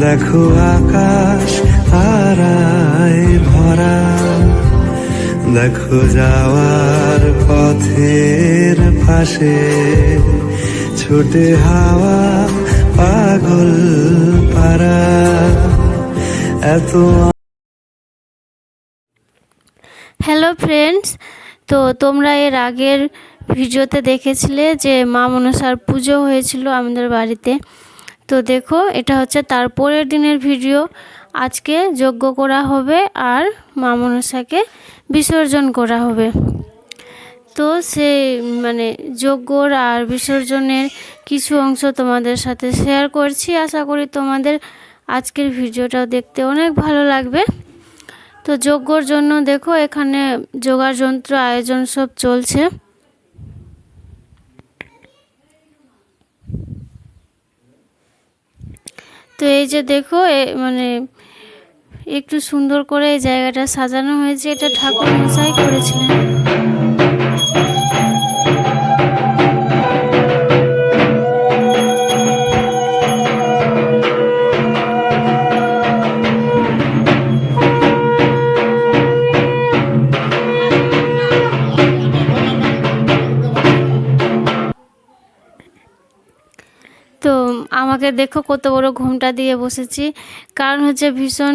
দেখো আকাশ তারায় ভরা। দেখো যাওয়ার পথের পাশে ছোটে হাওয়া পাগল পারা এত হ্যালো ফ্রেন্ডস তো তোমরা এর আগের ভিডিওতে দেখেছিলে যে মা মনসার পুজো হয়েছিল আমাদের বাড়িতে। তো দেখো, এটা হচ্ছে তার পরের দিনের ভিডিও। আজকে যজ্ঞ করা হবে আর মা মনসাকে বিসর্জন করা হবে। তো সেই মানে যজ্ঞর আর বিসর্জনের কিছু অংশ তোমাদের সাথে শেয়ার করছি। আশা করি তোমাদের আজকের ভিডিওটাও দেখতে অনেক ভালো লাগবে। তো যজ্ঞর জন্য দেখো, এখানে যোগার যন্ত্র আয়োজন সব চলছে। তো এই যে দেখো মানে একটু সুন্দর করে এই জায়গাটা সাজানো হয়েছে। এটা ঠাকুর মশাই করেছিলেন। আমাকে দেখো কত বড় ঘুমটা দিয়ে বসেছি। কারণ হচ্ছে ভীষণ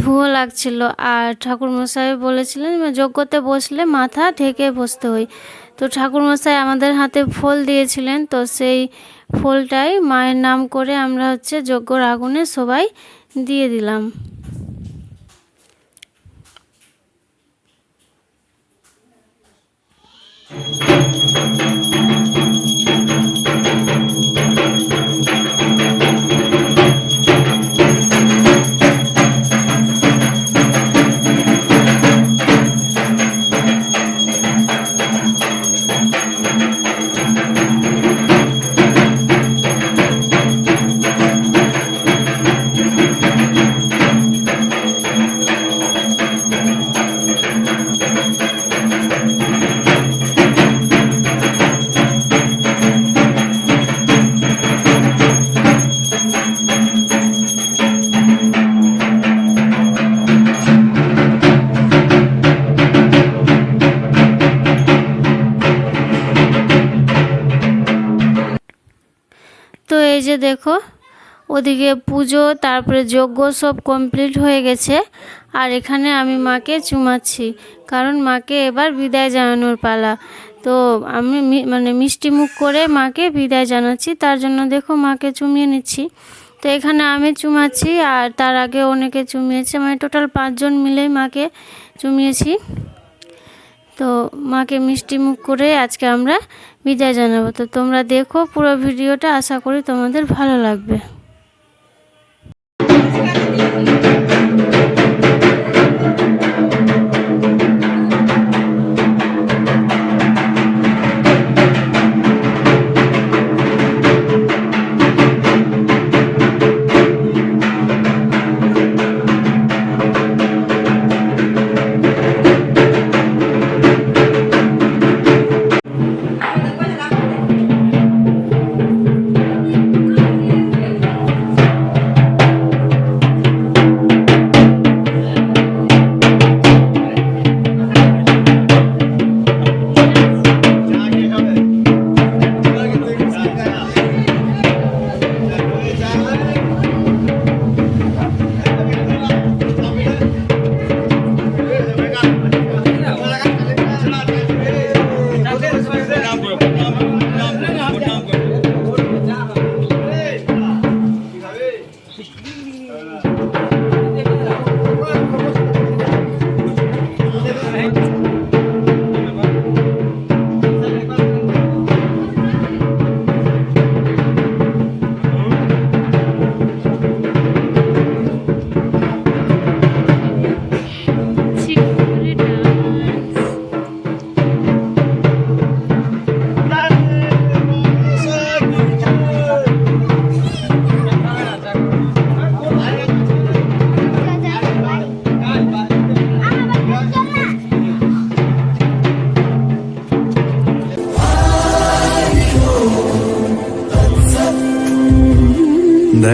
ধুয়ো লাগছিল। আর ঠাকুর মশাই বলেছিলেন যজ্ঞতে বসলে মাথা ঢেকে বসতে হই তো ঠাকুর মশাই আমাদের হাতে ফল দিয়েছিলেন। তো সেই ফলটাই মায়ের নাম করে আমরা হচ্ছে যজ্ঞর আগুনে সবাই দিয়ে দিলাম। দেখো, ওদিকে পুজো, তারপরে যজ্ঞ সব কমপ্লিট হয়ে গেছে। আর এখানে আমি মাকে চুমাচ্ছি, কারণ মাকে এবার বিদায় জানানোর পালা। তো আমি মানে মিষ্টি মুখ করে মাকে বিদায় জানাচ্ছি, তার জন্য দেখো মাকে চুমিয়ে নিচ্ছি। তো এখানে আমি চুমাচ্ছি, আর তার আগে অনেকে চুমিয়েছে মানে টোটাল পাঁচজন মিলেই মাকে চুমিয়েছি। তো মাকে মিষ্টি মুখ করে আজকে আমরা বিদায় জানাব। তো তোমরা দেখো পুরো ভিডিওটা আশা করি তোমাদের ভালো লাগবে।